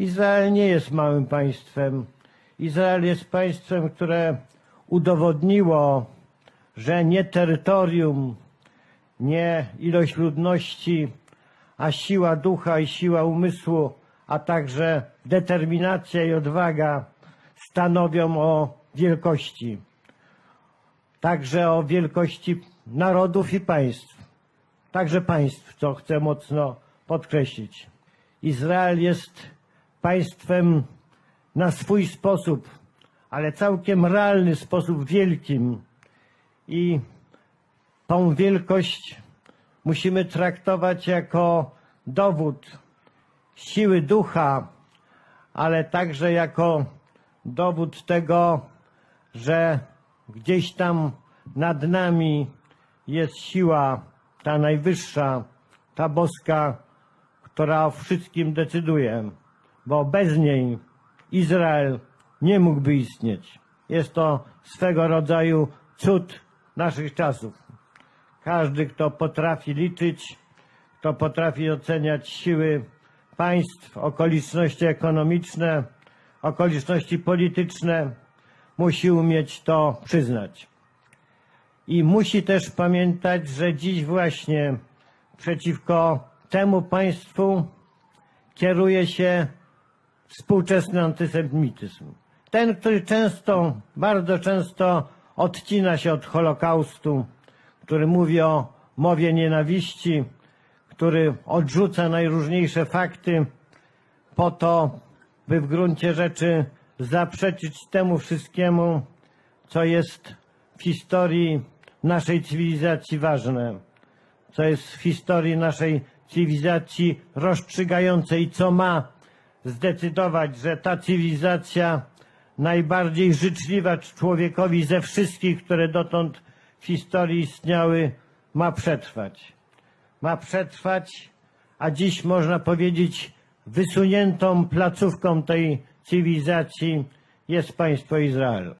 Izrael nie jest małym państwem. Izrael jest państwem, które udowodniło, że nie terytorium, nie ilość ludności, a siła ducha i siła umysłu, a także determinacja i odwaga stanowią o wielkości. Także o wielkości narodów i państw. Także państw, co chcę mocno podkreślić. Izrael jest państwem na swój sposób, ale całkiem realny sposób wielkim. I tą wielkość musimy traktować jako dowód siły ducha, ale także jako dowód tego, że gdzieś tam nad nami jest siła, ta najwyższa, ta boska, która o wszystkim decyduje, bo bez niej Izrael nie mógłby istnieć. Jest to swego rodzaju cud naszych czasów. Każdy, kto potrafi liczyć, kto potrafi oceniać siły państw, okoliczności ekonomiczne, okoliczności polityczne, musi umieć to przyznać. I musi też pamiętać, że dziś właśnie przeciwko temu państwu kieruje się współczesny antysemityzm. Ten, który często, bardzo często odcina się od Holokaustu, który mówi o mowie nienawiści, który odrzuca najróżniejsze fakty po to, by w gruncie rzeczy zaprzeczyć temu wszystkiemu, co jest w historii naszej cywilizacji ważne, co jest w historii naszej cywilizacji rozstrzygającej, co ma zdecydować, że ta cywilizacja najbardziej życzliwa człowiekowi ze wszystkich, które dotąd w historii istniały, ma przetrwać. Ma przetrwać, a dziś można powiedzieć, wysuniętą placówką tej cywilizacji jest państwo Izrael.